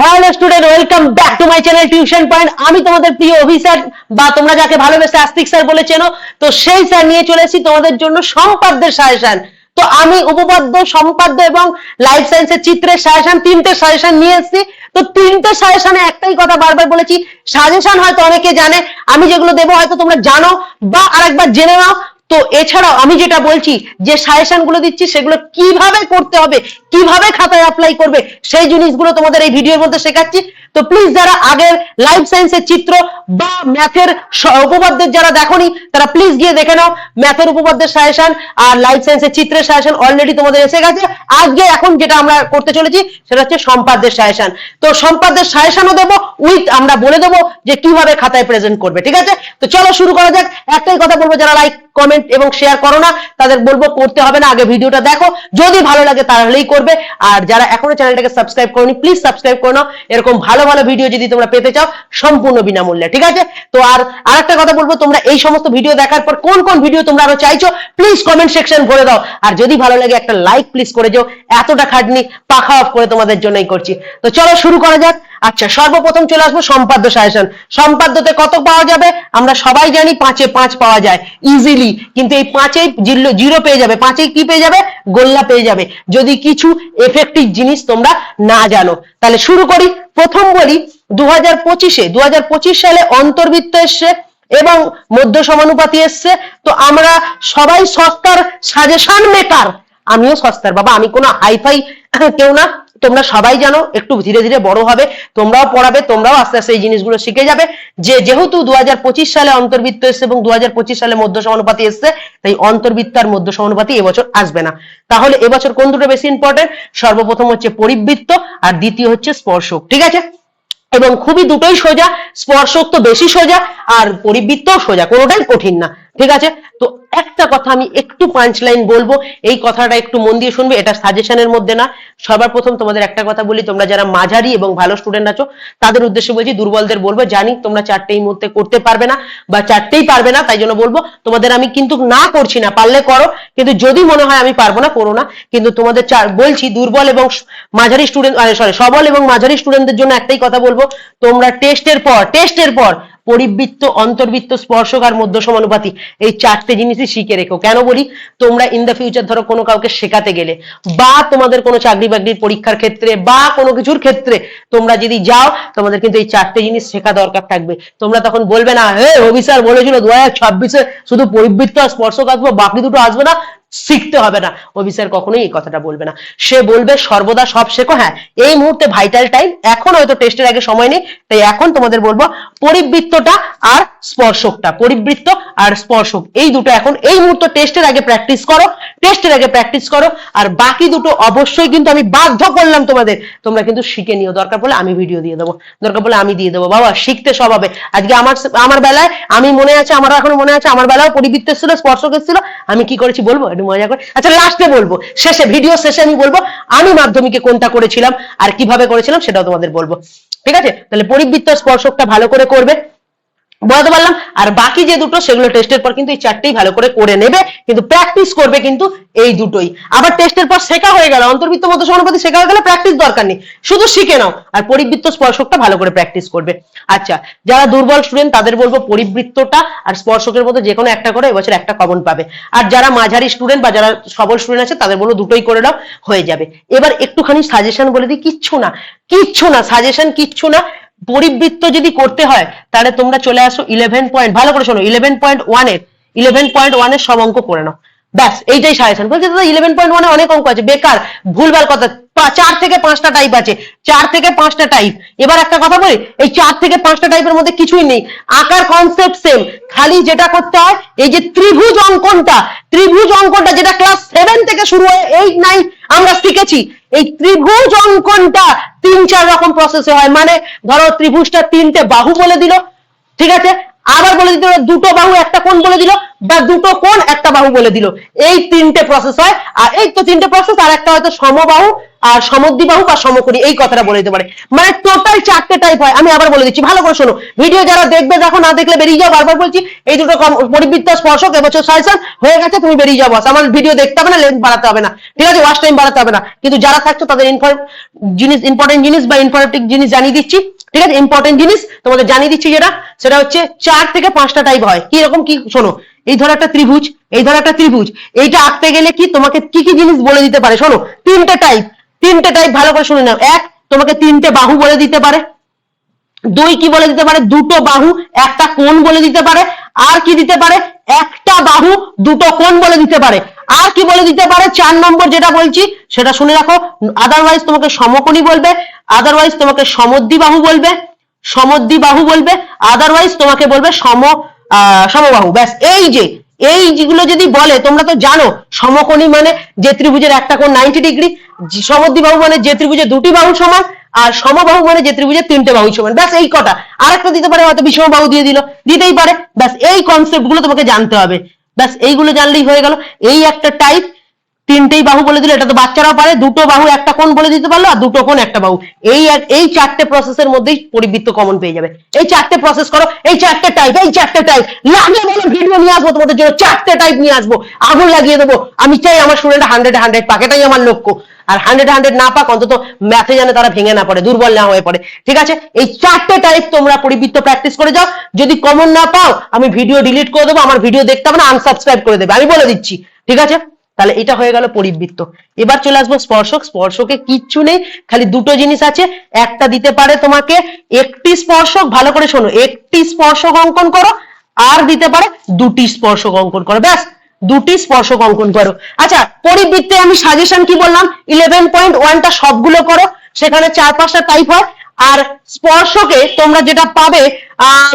Hello student welcome back to my channel tuition point আমি তোমাদের প্রিয় অফিসার বা তোমরা যাকে ভালোবেসে আস্তিক স্যার বলে চেনো, তো সেই স্যার নিয়ে চলে এসেছি তোমাদের জন্য সম্পাদ্যের সাজেশন তো আমি উপপাদ্য, সম্পাদ্য এবং লাইফ সায়েন্সের চিত্রের সাজেশন তিনটে সাজেশন নিয়ে এসেছি। তো তিনটে সাজেশনে একটাই কথা বারবার বলেছি। সাজেশন হয়তো অনেকে জানে, আমি যেগুলো দেবো হয়তো তোমরা জানো, বা আরেকবার জেনে নাও। তো এছাড়াও আমি যেটা বলছি, যে সাজেশনগুলো দিচ্ছি, সেগুলো কীভাবে করতে হবে, কীভাবে খাতায় অ্যাপ্লাই করবে, সেই জিনিসগুলো তোমাদের এই ভিডিওর মধ্যে শেখাচ্ছি। তো প্লিজ যারা আগের লাইফ সায়েন্সের চিত্র বা ম্যাথের উপপাদ্যের যারা দেখোনি, তারা প্লিজ গিয়ে দেখে নাও। ম্যাথের উপপাদ্যের সাজেশন আর লাইফ সায়েন্সের চিত্রের সাজেশন অলরেডি তোমাদের এসে গেছে। আজকে এখন যেটা আমরা করতে চলেছি, সেটা হচ্ছে সম্পাদ্যের সাজেশন তো সম্পাদ্যের সাজেশনও দেবো উইথ আমরা বলে দেবো যে কীভাবে খাতায় প্রেজেন্ট করবে, ঠিক আছে? তো চলো শুরু করা যাক। একটাই কথা বলব, যারা লাইক কমেন্ট এবং শেয়ার করো না, তাদের বলব করতে হবে না, আগে ভিডিওটা দেখো। যদি ভালো লাগে তাহলেই করবে। আর যারা এখনও চ্যানেলটাকে সাবস্ক্রাইব করনি প্লিজ সাবস্ক্রাইব করো এরকম ভালো ভালো ভিডিও যদি তোমরা পেতে চাও, সম্পূর্ণ বিনামূল্যে, ঠিক আছে? তো আর আরেকটা কথা বলব, তোমরা এই সমস্ত ভিডিও দেখার পর কোন কোন ভিডিও তোমরা আরও চাইছো প্লিজ কমেন্ট সেকশন ভরে দাও। আর যদি ভালো লাগে, একটা লাইক প্লিজ করে যাও। এতটা খাটনি, পাখা অফ করে তোমাদের জন্যই করছি। তো চলো শুরু করা যাক। আচ্ছা সর্বপ্রথম চলে আসব সম্পাদ্য সাজেশন সম্পাদ্যতে কত পাওয়া যাবে? আমরা সবাই জানি পাঁচে পাঁচ পাওয়া যায় ইজিলি কিন্তু এই পাঁচেই জিরো পেয়ে যাবে। পাঁচেই কি পেয়ে যাবে? গোল্লা পেয়ে যাবে। যদি কিছু এফেক্টিভ জিনিস তোমরা না জানো। তাহলে শুরু করি। প্রথম বলি দু হাজার পঁচিশে দু হাজার পঁচিশ সালে অন্তর্বৃত্ত এসছে এবং মধ্য সমানুপাতি এসছে। তো আমরা সবাই সস্তার সাজেশন মেকার আমিও সস্তার, বাবা, আমি কোনো হাইফাই কেউ না। তোমরা সবাই জানো, একটু ধীরে ধীরে বড় হবে, তোমরাও পড়াবে, তোমরাও আস্তে আস্তে এই জিনিসগুলো শিখে যাবে। যে যেহেতু দু হাজার পঁচিশ সালে অন্তর্বৃত্ত এসছে এবং দু হাজার পঁচিশ সালে মধ্য সমানুপাতি এসছে, তাই অন্তর্বৃত্ত আর মধ্য সমানুপাতি এবছর আসবে না। তাহলে এবছর কোন দুটো বেশি ইম্পর্টেন্ট সর্বপ্রথম হচ্ছে পরিবৃত্ত আর দ্বিতীয় হচ্ছে স্পর্শক, ঠিক আছে? এবং খুবই দুটোই সোজা, স্পর্শক তো বেশি সোজা, আর পরিবৃত্তও সোজা, কোনোটাই কঠিন না। ঠিক আছে? তো একটা কথা আমি একটু পাঁচ লাইন বলব, এই কথাটা একটু মন দিয়ে শুনবে, এটা সাজেশনের মধ্যে না। সবার প্রথম তোমাদের একটা কথা বলি, তোমরা যারা মাঝারি এবং ভালো স্টুডেন্ট আছো, তাদের উদ্দেশ্যে বলছি, দুর্বলদের বলব, জানি তোমরা চারটে এই মুহূর্তে করতে পারবে না বা চারটেই পারবে না, তাই জন্য বলব, তোমাদের আমি কিন্তু না করছি না, পারলে করো, কিন্তু যদি মনে হয় আমি পারব না, করো না। কিন্তু তোমাদের চার, বলছি, দুর্বল এবং মাঝারি স্টুডেন্ট সরি সবল এবং মাঝারি স্টুডেন্টদের জন্য একটাই কথা বলব, তোমরা টেস্টের পর টেস্টের পর পরিবৃত্ত, অন্তর্বৃত্ত, স্পর্শক আর মধ্য সমানুপাতি এই চারটে জিনিসই শিখে রেখো। কেন বলি? তোমরা ইন দ্য ফিউচার ধরো কোনো কাউকে শেখাতে গেলে, বা তোমাদের কোনো চাকরি বাকরির পরীক্ষার ক্ষেত্রে, বা কোনো কিছুর ক্ষেত্রে তোমরা যদি যাও, তোমাদের কিন্তু এই চারটে জিনিস শেখা দরকার থাকবে। তোমরা তখন বলবে না, হে, রবি স্যার বলেছিল দু হাজার ছাব্বিশে শুধু পরিবৃত্ত আর স্পর্শক আসব, বাকি দুটো আসবে না। শিখতে হবে না। অফিসার কখনোই এই কথাটা বলবে না। সে বলবে, সর্বদা সব শেখো। হ্যাঁ এই মুহূর্তে ভাইটাল টাইম এখন হয়তো টেস্টের আগে সময় নেই, তাই এখন তোমাদের বলব, পরিবৃত্তটা আর স্পর্শকটা, পরিবৃত্ত আর স্পর্শক। এই দুটো এখন, এই মুহূর্তে টেস্টের আগে প্র্যাকটিস করো টেস্টের আগে প্র্যাকটিস করো, আর বাকি দুটো অবশ্যই কিন্তু আমি বাধ্য করলাম তোমাদের। তোমরা কিন্তু শিখে নিও। দরকার পড়লে আমি ভিডিও দিয়ে দেবো। দরকার পড়লে আমি দিয়ে দেবো। বাবা, শিখতে সব হবে। আজকে আমার আমার বেলায় আমি মনে আছে আমার এখনও মনে আছে, আমার বেলায় পরিবৃত্ত ছিল স্পর্শক ছিল আমি কি করেছি বলব? একটু মজা করে? আচ্ছা লাস্টে বলব। শেষে ভিডিও শেষে আমি বলব আমি মাধ্যমিকে কোনটা করেছিলাম আর কীভাবে করেছিলাম সেটাও তোমাদের বলব। ঠিক আছে? তাহলে পরিবৃত্ত স্পর্শকটা ভালো করে করবে। বলতে পারলাম? আর বাকি যে দুটো, সেগুলো টেস্টের পর কিন্তু এই চারটেই ভালো করে করে নেবে, কিন্তু প্র্যাকটিস করবে কিন্তু এই দুটোই। আবার টেস্টের পর শেখা হয়ে গেল, অন্তর্বৃত্ত মতো সমানুপাতি শেখা হয়ে গেলে প্র্যাকটিস দরকার নেই। শুধু শিখে নাও, আর পরিবৃত্ত স্পর্শকটা ভালো করে প্র্যাকটিস করবে। আচ্ছা যারা দুর্বল স্টুডেন্ট তাদের বলব পরিবৃত্তটা আর স্পর্শকের মধ্যে যে কোনো একটা করে এবছর একটা কমন পাবে। আর যারা মাঝারি স্টুডেন্ট বা যারা সবল স্টুডেন্ট আছে, তাদের বলব দুটোই করে নাও, হয়ে যাবে। এবার একটুখানি সাজেশন বলে দিই, কিচ্ছু না কিচ্ছু না সাজেশন কিচ্ছু না। পরিবৃত্ত যদি করতে হয়, তাহলে তোমরা চলে আসো ইলেভেন পয়েন্ট ভালো করে শোনো ইলেভেন পয়েন্ট ওয়ানের ইলেভেন পয়েন্ট ওয়ানের সব অঙ্ক করে নাও। ব্যাস, এইটাই সাজেশন। বলছে, দাদা ইলেভেন পয়েন্ট ওয়ানে অনেক অঙ্ক আছে, বেকার, ভুলভাল কথা চার থেকে পাঁচটা টাইপ আছে, চার থেকে পাঁচটা টাইপ এবার একটা কথা বলি, এই চার থেকে পাঁচটা টাইপের মধ্যে কিছুই নেই, আকার কনসেপ্ট সেম খালি যেটা করতে হয়, এই যে ত্রিভুজ অঙ্কনটা ত্রিভুজ অঙ্কনটা যেটা ক্লাস সেভেন থেকে শুরু হয়ে এইট নাইন আমরা শিখেছি, এই ত্রিভুজ অঙ্কনটা চার রকম প্রসেসে হয়। মানে ধরো ত্রিভুজটা তিনটে বাহু বলে দিল ঠিক আছে? আবার বলে দিতে দুটো বাহু একটা কোণ বলে দিল, বা দুটো কোণ একটা বাহু বলে দিল। এই তিনটে প্রসেস হয়, আর এই তো তিনটে প্রসেস আর একটা হয়তো সমবাহু, আর সমদ্বিবাহু বা সমকরি এই কথাটা বলে দিতে পারে। মানে টোটাল চারটে টাইপ হয়, আমি আবার বলে দিচ্ছি, ভালো করে শোনো। ভিডিও যারা দেখবে, দেখো, না দেখলে বেরিয়ে যাও, বারবার বলছি, এই দুটো পরিবৃত্ত স্পর্শক, এবছর সাজেশন হয়ে গেছে, তুমি বেরিয়ে যাও যাব আমার ভিডিও দেখতে হবে না লেন্থ বাড়াতে হবে না। ঠিক আছে ওয়াশ টাইম বাড়াতে হবে না। কিন্তু যারা থাকছো, তাদের ইনফর্ম জিনিস ইম্পর্টেন্ট জিনিস বা ইনফরমেটিভ জিনিস জানিয়ে দিচ্ছি। ঠিক আছে ইম্পর্টেন্ট জিনিস তোমাদের জানিয়ে দিচ্ছি যেটা, সেটা হচ্ছে চার থেকে পাঁচটা টাইপ হয়। কি রকম কি? শোনো, এই ধরো একটা ত্রিভুজ, এই ধরো একটা ত্রিভুজ, এইটা আঁকতে গেলে কি তোমাকে কি কি জিনিস বলে দিতে পারে? শোনো, তিনটে টাইপ তিনটে টাইপ ভালো করে শুনে নাও। এক, তোমাকে তিনটে বাহু বলে দিতে পারে। দুই, কি বলে দিতে পারে? দুটো বাহু, একটা কোণ বলে দিতে পারে। আর কি দিতে পারে? একটা বাহু দুটো কোণ বলে দিতে পারে। আর কি বলে দিতে পারে? চার নম্বর যেটা বলছি, সেটা শুনে রাখো। আদারওয়াইজ তোমাকে সমকোণী বলবে আদারওয়াইজ তোমাকে সমদ্বিবাহু বলবে সমদ্বিবাহু বলবে আদারওয়াইজ তোমাকে বলবে সম সমবাহু। ব্যাস, এই যে, এই যেগুলো যদি বলে, তোমরা তো জানো, সমকোণী মানে যে ত্রিভুজের একটা কোণ নাইনটি ডিগ্রি সমদ্বিবাহু মানে যে ত্রিভুজের দুটি বাহু সমান আর সমবাহু মানে যে ত্রিভুজের তিনটে বাহু সমান। ব্যাস, এই কটা। আর একটা দিতে পারে, হয়তো বিষম বাহু দিয়ে দিল। দিতেই পারে। ব্যাস, এই কনসেপ্টগুলো তোমাকে জানতে হবে। ব্যাস, এইগুলো জানলেই হয়ে গেল। এই একটা টাইপ তিনটেই বাহু বলে দিল, এটা তো বাচ্চারাও পারে, দুটো বাহু, একটা কোণ বলে দিতে পারল, আর দুটো কোণ, একটা বাহু। এই এই চারটে প্রসেসের মধ্যেই পরিবৃত্ত কমন পেয়ে যাবে। এই চারটে প্রসেস করো, এই চারটে টাইপ এই চারটে টাইপ লাগে বলে ভিডিও নিয়ে আসব তোমাদের জন্য, চারটে টাইপ নিয়ে আসব, আগুন লাগিয়ে দেবো। আমি চাই আমার স্টুডেন্ট হান্ড্রেড হান্ড্রেড পাক, এটাই আমার লক্ষ্য। আর হান্ড্রেড হান্ড্রেড না পাক, অন্তত ম্যাথে জানে তারা ভেঙে না পড়ে, দুর্বল না হয়ে পড়ে। ঠিক আছে? এই চারটে টাইপ তোমরা পরিবৃত্ত প্র্যাকটিস করে যাও। যদি কমন না পাও, আমি ভিডিও ডিলিট করে দেবো, আমার ভিডিও দেখতে হবে না আনসাবস্ক্রাইব করে দেবে। আমি বলে দিচ্ছি। ঠিক আছে? তাহলে এটা হয়ে গেল পরিবৃত্ত। এবার চলে আসব স্পর্শক। স্পর্শকে কিচ্ছু নেই, খালি দুটো জিনিস আছে। একটা দিতে পারে তোমাকে একটি স্পর্শক। ভালো করে শোনো, একটি স্পর্শক অঙ্কন করো, আর দিতে পারে দুটি স্পর্শক অঙ্কন করো। ব্যাস, দুটি স্পর্শক অঙ্কন করো। আচ্ছা পরিবৃত্তে আমি সাজেশন কি বললাম? ইলেভেন পয়েন্ট ওয়ানটা সবগুলো করো, সেখানে চার পাঁচটা টাইপ হয়। আর স্পর্শকে তোমরা যেটা পাবে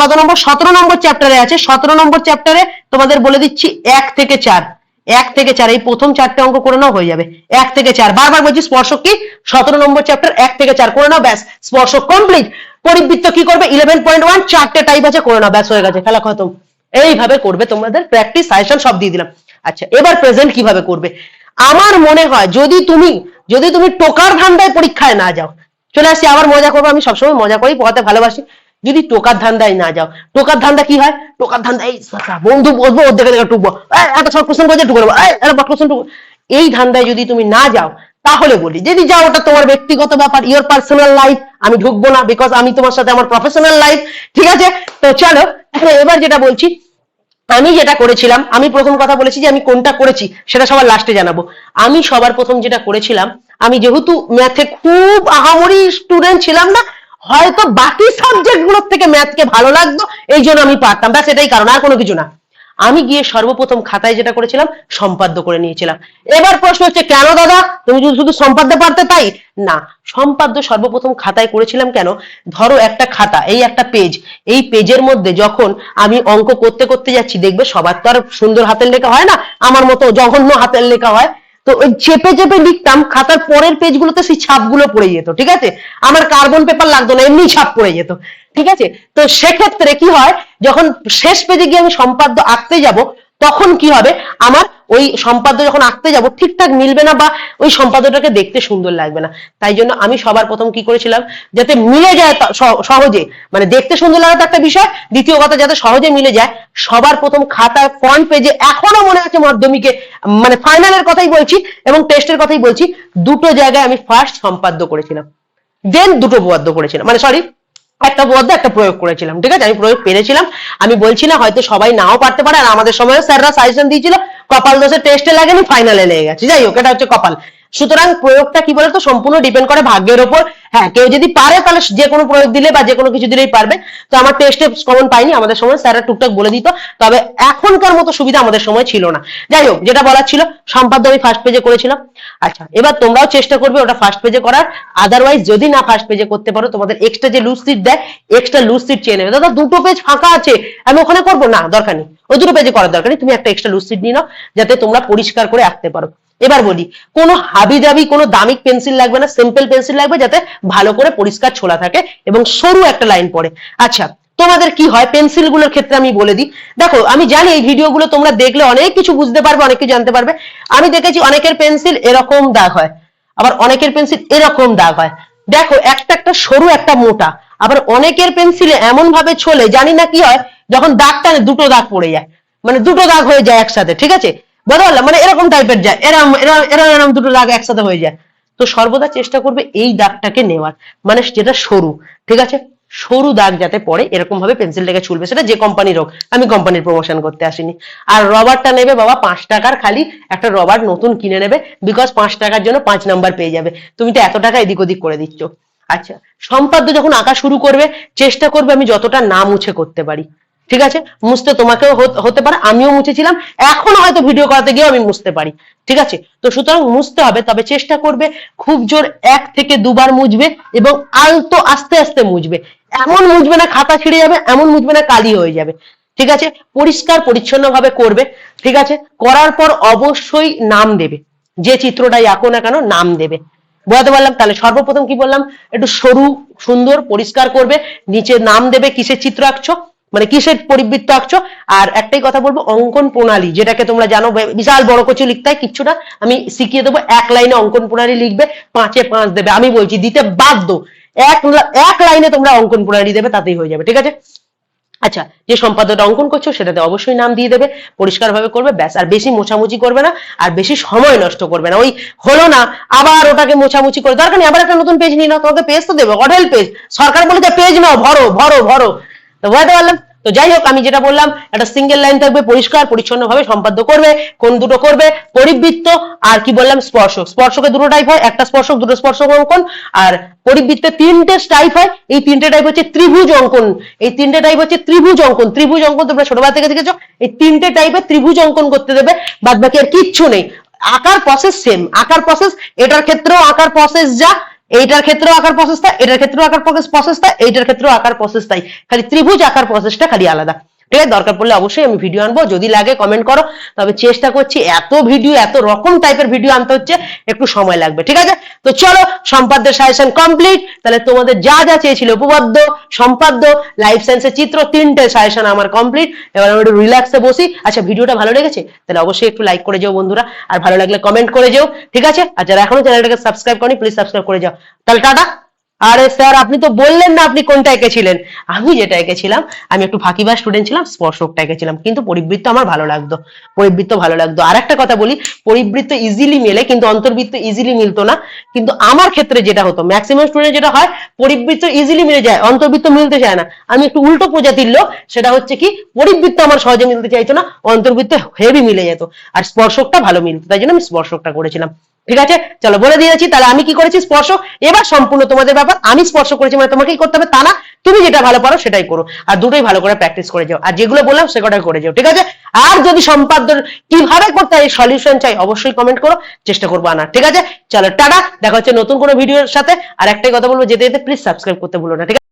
কত নম্বর? সতেরো নম্বর চ্যাপ্টারে আছে। সতেরো নম্বর চ্যাপ্টারে তোমাদের বলে দিচ্ছি এক থেকে চার। এক থেকে চার, এই প্রথম চারটে অঙ্ক করে নাও, হয়ে যাবে। এক থেকে চার, বারবার বলছি স্পর্শক কি? সতেরো নম্বর চ্যাপ্টার এক থেকে চার করে নাও, ব্যাস, স্পর্শক কমপ্লিট পরিবৃত্ত কি করবে? ইলেভেন পয়েন্ট ওয়ান চারটে টাইপ আছে, করে নাও, ব্যাস, হয়ে গেছে, খেলা খতম। এইভাবে করবে তোমাদের প্র্যাকটিস সাজেশন সব দিয়ে দিলাম। আচ্ছা এবার প্রেজেন্ট কীভাবে করবে? আমার মনে হয়, যদি তুমি যদি তুমি টোকার ধান্দায় পরীক্ষায় না যাও, চলে আসছি, আবার মজা করব, আমি সবসময় মজা করি, পড়াতে ভালোবাসি। যদি টোকার ধান্দায় না যাও, টোকার ধান্দা কি হয়? টোকার ধান্দা, এই বন্ধু বলব, ওর দেখে দেখে টুকবো। একটা শর্ট কোশ্চেন করছে বট কোশ্চেন এই ধান্দায় যদি তুমি না যাও, তাহলে বলি, যদি যাও, ওটা তোমার ব্যক্তিগত ব্যাপার ইওর পার্সোনাল লাইফ আমি ঢুকবো না বিকজ আমি তোমার সাথে আমার প্রফেশনাল লাইফ ঠিক আছে? তো চলো এবার যেটা বলছি, আমি যেটা করেছিলাম, আমি প্রথম কথা বলেছি যে আমি কোনটা করেছি, সেটা সবার লাস্টে জানাব। আমি সবার প্রথম যেটা করেছিলাম, আমি যেহেতু ম্যাথে খুব আহামরি স্টুডেন্ট ছিলাম না হয়তো বাকি সাবজেক্টগুলোর থেকে ম্যাথকে ভালো লাগতো, এই জন্য আমি পারতাম। ব্যাস, এটাই কারণ, আর কোনো কিছু না। আমি গিয়ে সর্বপ্রথম খাতায় যেটা করেছিলাম, সম্পাদ্য করে নিয়েছিলাম। এবার প্রশ্ন হচ্ছে, কেন দাদা? তুমি যদি শুধু সম্পাদ্য পারতে তাই? না, সম্পাদ্য সর্বপ্রথম খাতায় করেছিলাম কেন? ধরো একটা খাতা, এই একটা পেজ এই পেজের মধ্যে যখন আমি অঙ্ক করতে করতে যাচ্ছি, দেখবে সবার তো আর সুন্দর হাতের লেখা হয় না, আমার মতো জঘন্য হাতের লেখা হয়। তো ওই চেপে চেপে লিখতাম, খাতার পরের পেজগুলোতে সেই ছাপগুলো পড়ে যেত, ঠিক আছে? আমার কার্বন পেপার লাগতো না, এমনি ছাপ পড়ে যেত, ঠিক আছে? তো সেক্ষেত্রে কি হয়, যখন শেষ পেজে গিয়ে আমি সম্পাদ্য আঁকতে যাব তখন কি হবে? আমার ওই সম্পাদ্য যখন আঁকতে যাব, ঠিকঠাক মিলবে না বা ওই সম্পাদ্যটাকে দেখতে সুন্দর লাগবে না। তাই জন্য আমি সবার প্রথম কি করেছিলাম? যাতে মিলে যায় সহজে। মানে দেখতে সুন্দর লাগা তো একটা বিষয়, দ্বিতীয় কথা যাতে সহজে মিলে যায়, সবার প্রথম খাতায় ফ্রন্ট পেজে এখনও মনে আছে মাধ্যমিকে মানে ফাইনালের কথাই বলছি এবং টেস্টের কথাই বলছি, দুটো জায়গায় আমি ফার্স্ট সম্পাদ্য করেছিলাম। দেন দুটো উপপাদ্য করেছিলাম। মানে সরি একটা উপপাদ্য একটা প্রয়োগ করেছিলাম, ঠিক আছে? আমি প্রয়োগ পেরেছিলাম। আমি বলছি না, হয়তো সবাই নাও পারতে পারে, আর আমাদের সময় স্যাররা সাজেশন দিয়েছিল, কপাল দোষে টেস্টে লাগেনি ফাইনালে লেগে গেছে। যাই হোক, এটা হচ্ছে কপাল। সুতরাং প্রয়োগটা কি বলতো? সম্পূর্ণ ডিপেন্ড করে ভাগ্যের ওপর। হ্যাঁ কেউ যদি পারে তাহলে যে কোনো প্রয়োগ দিলে বা যে কোনো কিছু দিলেই পারবে। তো আমার টেস্টে কমন পাইনি, আমাদের সময় স্যাররা টুকটাক বলে দিত, তবে এখনকার মতো সুবিধা আমাদের সময় ছিল না। যাই হোক, যেটা বলার ছিল, সম্পাদ্য আমি ফার্স্ট পেজে করেছিলাম। আচ্ছা এবার তোমরাও চেষ্টা করবে ওটা ফার্স্ট পেজে করার। আদারওয়াইজ যদি না ফার্স্ট পেজে করতে পারো, তোমাদের এক্সট্রা যে লুজ সিট দেয় এক্সট্রা লুজ সিট চেয়ে নেবে। দাদা, দুটো পেজ ফাঁকা আছে, আমি ওখানে করব? না, দরকার নেই। ওই দুটো পেজে করার দরকার নেই। তুমি একটা এক্সট্রা লুজ সিট নিয়ে নাও, যাতে তোমরা পরিষ্কার করে আঁকতে পারো। এবার বলি, কোনো হাবি জাবি কোনো দামিক পেন্সিল লাগবে না সিম্পল পেন্সিল লাগবে যাতে ভালো করে পরিষ্কার ছোলা থাকে এবং সরু একটা লাইন পড়ে। আচ্ছা তোমাদের কি হয়? পেন্সিলগুলোর ক্ষেত্রে আমি বলে দিই। দেখো, আমি জানি এই ভিডিওগুলো তোমরা দেখলে অনেক কিছু বুঝতে পারবে, অনেক কিছু জানতে পারবে। আমি দেখেছি অনেকের পেন্সিল এরকম দাগ হয়, আবার অনেকের পেন্সিল এরকম দাগ হয়। দেখো, একটা একটা সরু, একটা মোটা, আবার অনেকের পেন্সিলে এমন ভাবে ছোলে, জানি না কি হয়, যখন দাগটা দুটো দাগ পড়ে যায় মানে দুটো দাগ হয়ে যায় একসাথে, ঠিক আছে? পারলাম? মানে এরকম টাইপের যায়। এরম এরম এরম দুটো দাগ একসাথে হয়ে যায়। তো সর্বদা চেষ্টা করবে এই দাগটাকে নেওয়ার। মানে যেটা সরু, ঠিক আছে? সরু দাগ যাতে পড়ে এরকম ভাবে পেন্সিলটাকে ছুলবে। সেটা যে কোম্পানির হোক। আমি কোম্পানির প্রমোশন করতে আসিনি। আর রবারটা নেবে বাবা পাঁচ টাকার খালি একটা রবার নতুন কিনে নেবে বিকজ পাঁচ টাকার জন্য পাঁচ নাম্বার পেয়ে যাবে। তুমি তো এত টাকা এদিক ওদিক করে দিচ্ছ। আচ্ছা সম্পাদ্য যখন আঁকা শুরু করবে, চেষ্টা করবে আমি যতটা না মুছে করতে পারি। ঠিক আছে? মুছতে তোমাকেও হত- পারে, আমিও মুছেছিলাম। এখন হয়তো ভিডিও করাতে গিয়েও আমি মুছতে পারি। ঠিক আছে? তো সুতরাং মুছতে হবে, তবে চেষ্টা করবে, খুব জোর এক থেকে দুবার মুছবে এবং আলতো আস্তে আস্তে মুছবে। এমন মুছবে না খাতা ছিঁড়ে যাবে, এমন মুছবে না কালি হয়ে যাবে। ঠিক আছে? পরিষ্কার পরিচ্ছন্ন ভাবে করবে। ঠিক আছে? করার পর অবশ্যই নাম দেবে। যে চিত্রটাই আঁকো না কেন, নাম দেবে। বোঝাতে পারলাম? তাহলে সর্বপ্রথম কি বললাম? একটু সরু, সুন্দর, পরিষ্কার করবে। নিচে নাম দেবে, কিসের চিত্র আঁকছো? মানে কিসের পরিবৃত্ত আঁকছো? আর একটাই কথা বলব, অঙ্কন প্রণালী, যেটাকে তোমরা জানো বিশাল বড় কিছু লিখতে হয়, কিচ্ছু না। আমি শিখিয়ে দেবো, এক লাইনে অঙ্কন প্রণালী লিখবে, পাঁচে পাঁচ দেবে। আমি বলছি, দিতে বাধ্য। এক এক লাইনে তোমরা অঙ্কন প্রণালী দেবে, তাতেই হয়ে যাবে, ঠিক আছে? আচ্ছা যে সম্পাদ্যটা অঙ্কন করছ, সেটাতে অবশ্যই নাম দিয়ে দেবে পরিষ্কার ভাবে করবে, ব্যাস, আর বেশি মোছামুছি করবে না, আর বেশি সময় নষ্ট করবে না। ওই হলো না, আবার ওটাকে মোছামুছি করে, দরকার নেই, আবার একটা নতুন পেজ নিয়ে নাও, তোমাকে পেজ তো দেবে অডেল পেজ সরকার বলে যে পেজ নাও, ভরো ভরো ভরো। তো বুঝতে পারলাম? তো যাই হোক, আমি যেটা বললাম, একটা সিঙ্গেল লাইন থাকবে, পরিষ্কার পরিচ্ছন্ন ভাবে সম্পাদ্য করবে, কোন দুটো করবে? পরিবৃত্ত আর কি বললাম, স্পর্শক। স্পর্শকে দুটো টাইপ হয়, একটা স্পর্শক, দুটো স্পর্শক অঙ্কন, আর পরিবৃত্তে তিনটে টাইপ হয়, এই তিনটে টাইপ হচ্ছে ত্রিভুজ অঙ্কন। এই তিনটে টাইপ হচ্ছে ত্রিভুজ অঙ্কন। ত্রিভুজ অঙ্কন তোমরা ছোটবেলা থেকে দেখেছ? এই তিনটে টাইপের ত্রিভুজ অঙ্কন করতে দেবে বাদ বাকি আর কিচ্ছু নেই। আকার প্রসেস সেম আকার প্রসেস এটার ক্ষেত্রেও আকার প্রসেস যা এইটার ক্ষেত্রেও আকার প্রসেস এটার ক্ষেত্রেও আকার প্রসেস তাই এইটার ক্ষেত্রেও আকার প্রসেস তাই খালি ত্রিভুজ আকার প্রসেসটা খালি আলাদা। ঠিক আছে? দরকার পড়লে অবশ্যই আমি ভিডিও আনব। যদি লাগে কমেন্ট করো। তবে চেষ্টা করছি, এত ভিডিও এত রকম টাইপের ভিডিও আনতে হচ্ছে, একটু সময় লাগবে। ঠিক আছে? তো চলো সম্পাদ্যের সাজেশন কমপ্লিট তাহলে তোমাদের যা যা চেয়েছিল, উপপাদ্য, সম্পাদ্য লাইফ সায়েন্সের চিত্র, তিনটে সাজেশন আমার কমপ্লিট এবার আমি একটু রিল্যাক্সে বসি। আচ্ছা ভিডিওটা ভালো লেগেছে? তাহলে অবশ্যই একটু লাইক করে যাও বন্ধুরা। আর ভালো লাগলে কমেন্ট করে যাও। ঠিক আছে? আর যারা এখনও চ্যানেলটাকে সাবস্ক্রাইব করেনি প্লিজ সাবস্ক্রাইব করে যাও। তাহলে টাটা। আরে স্যার, আপনি তো বললেন না আপনি কোনটা এঁকেছিলেন। আমি যেটা এঁকেছিলাম, আমি একটু ফাঁকিবার স্টুডেন্ট ছিলাম স্পর্শকটা এঁকেছিলাম, কিন্তু পরিবৃত্ত আমার ভালো লাগতো। পরিবৃত্ত ভালো লাগতো। আর একটা কথা বলি, পরিবৃত্ত ইজিলি মেলে, কিন্তু অন্তর্বৃত্ত ইজিলি মিলতো না। কিন্তু আমার ক্ষেত্রে যেটা হতো ম্যাক্সিমাম স্টুডেন্ট যেটা হয়, পরিবৃত্ত ইজিলি মিলে যায়, অন্তর্বৃত্ত মিলতে চায় না। আমি একটু উল্টো প্রজাতির লোক, সেটা হচ্ছে কি, পরিবৃত্ত আমার সহজে মিলতে চাইতো না, অন্তর্বৃত্ত হেভি মিলে যেত। আর স্পর্শকটা ভালো মিলতো, তাই জন্য আমি স্পর্শকটা করেছিলাম। ঠিক আছে? চলো বলে দিয়েছি তাহলে আমি কি করেছি? স্পর্শ। এবার সম্পূর্ণ তোমাদের ব্যাপার, আমি স্পর্শ করেছি মানে তোমাকেই করতে হবে, তা না। তুমি যেটা ভালো পারো সেটাই করো। আর দুটোই ভালো করে প্র্যাকটিস করে যাও। আর যেগুলো বললাম সে কটাই করে যাও, ঠিক আছে? আর যদি সম্পাদ্য কীভাবে করতে হয় সলিউশন চাই, অবশ্যই কমেন্ট করো, চেষ্টা করব আনার, ঠিক আছে? চলো, টাটা। দেখা হচ্ছে নতুন কোনো ভিডিওর সাথে। আর একটাই কথা বলব, যেতে যেতে প্লিজ সাবস্ক্রাইব করতে ভুলো না, ঠিক আছে?